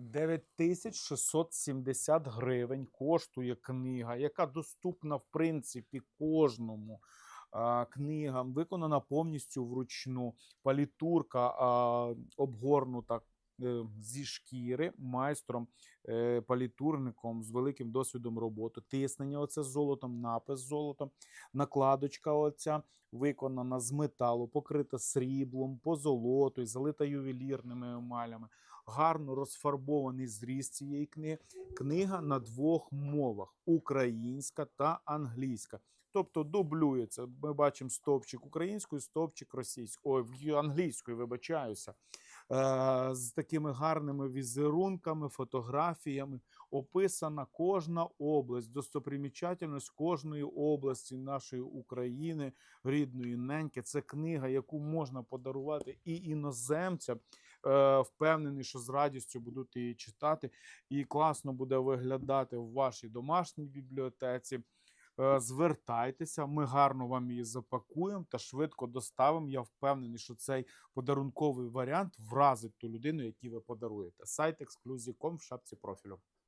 9670 гривень коштує книга, яка доступна в принципі кожному. А, книгам, виконана повністю вручну. Палітурка а, обгорнута зі шкіри майстром, е, палітурником з великим досвідом роботи. Тиснення оце золотом, напис золотом, накладочка оця виконана з металу, покрита сріблом, позолотою, залита ювелірними емалями. Гарно розфарбований зріз цієї книги. Книга на двох мовах: українська та англійська. Тобто дублюється. Ми бачимо стовпчик українською, стовпчик російською, ой, англійською, вибачаюся. Е, з такими гарними візерунками, фотографіями описана кожна область, достопримічательність кожної області нашої України, рідної неньки. Це книга, яку можна подарувати і іноземцям. Е, Впевнений, що з радістю будуть її читати, і класно буде виглядати в вашій домашній бібліотеці. Е, Звертайтеся, ми гарно вам її запакуємо та швидко доставимо. Я впевнений, що цей подарунковий варіант вразить ту людину, яку ви подаруєте. Сайт exclusive.com в шапці профілю.